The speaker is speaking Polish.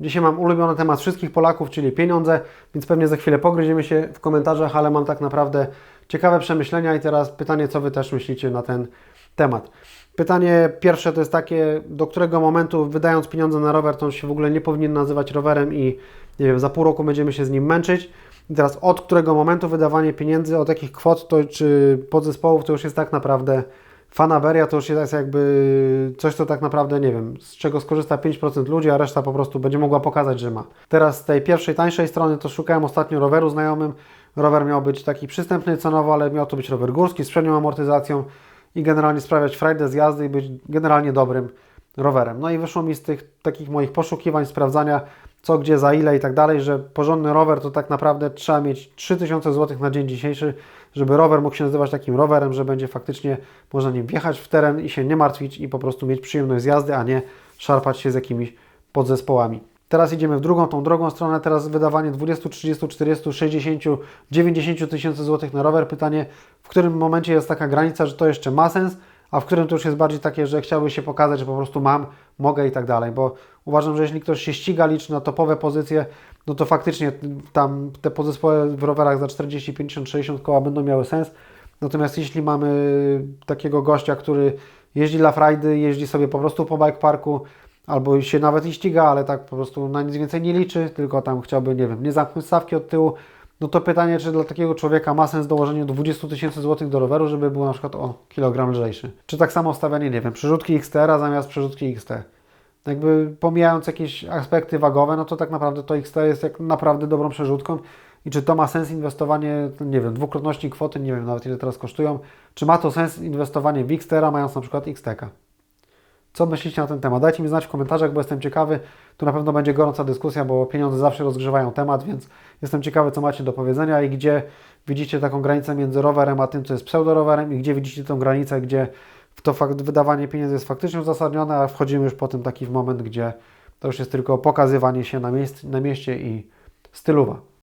Dzisiaj mam ulubiony temat wszystkich Polaków, czyli pieniądze, więc pewnie za chwilę pogryziemy się w komentarzach, ale mam tak naprawdę ciekawe przemyślenia i teraz pytanie, co Wy też myślicie na ten temat. Pytanie pierwsze to jest takie, do którego momentu wydając pieniądze na rower, to on się w ogóle nie powinien nazywać rowerem i nie wiem, za pół roku będziemy się z nim męczyć. I teraz od którego momentu wydawanie pieniędzy, od jakich kwot to, czy podzespołów to już jest tak naprawdę fanaberia, to już jest jakby coś, co tak naprawdę nie wiem, z czego skorzysta 5% ludzi, a reszta po prostu będzie mogła pokazać, że ma. Teraz z tej pierwszej, tańszej strony to szukałem ostatnio roweru znajomym. Rower miał być taki przystępny cenowo, ale miał to być rower górski z przednią amortyzacją i generalnie sprawiać frajdę z jazdy i być generalnie dobrym rowerem. No i wyszło mi z tych takich moich poszukiwań, sprawdzania co, gdzie, za ile i tak dalej, że porządny rower to tak naprawdę trzeba mieć 3000 zł na dzień dzisiejszy, żeby rower mógł się nazywać takim rowerem, że będzie faktycznie można nim wjechać w teren i się nie martwić i po prostu mieć przyjemność z jazdy, a nie szarpać się z jakimiś podzespołami. Teraz idziemy w drugą, tą drugą stronę, teraz wydawanie 20, 30, 40, 60, 90 tysięcy złotych na rower. Pytanie, w którym momencie jest taka granica, że to jeszcze ma sens, a w którym to już jest bardziej takie, że chciałby się pokazać, że po prostu mam, mogę i tak dalej, bo uważam, że jeśli ktoś się ściga, liczy na topowe pozycje, no to faktycznie tam te podzespoły w rowerach za 40, 50, 60 koła będą miały sens. Natomiast jeśli mamy takiego gościa, który jeździ dla frajdy, jeździ sobie po prostu po bike parku, albo się nawet i ściga, ale tak po prostu na nic więcej nie liczy, tylko tam chciałby, nie wiem, nie zamknąć stawki od tyłu, no to pytanie, czy dla takiego człowieka ma sens dołożenie 20 tysięcy złotych do roweru, żeby był na przykład o kilogram lżejszy. Czy tak samo stawianie, nie wiem, przerzutki XTR zamiast przerzutki XT. Jakby pomijając jakieś aspekty wagowe, no to tak naprawdę to XT jest jak naprawdę dobrą przerzutką. I czy to ma sens inwestowanie, nie wiem, dwukrotności kwoty, nie wiem nawet ile teraz kosztują. Czy ma to sens inwestowanie w XTR, mając na przykład XTK? Co myślicie na ten temat? Dajcie mi znać w komentarzach, bo jestem ciekawy. Tu na pewno będzie gorąca dyskusja, bo pieniądze zawsze rozgrzewają temat, więc jestem ciekawy, co macie do powiedzenia i gdzie widzicie taką granicę między rowerem a tym, co jest pseudorowerem i gdzie widzicie tą granicę, gdzie to fakt, wydawanie pieniędzy jest faktycznie uzasadnione, a wchodzimy już potem taki w moment, gdzie to już jest tylko pokazywanie się na, miejsc, na mieście i stylowa.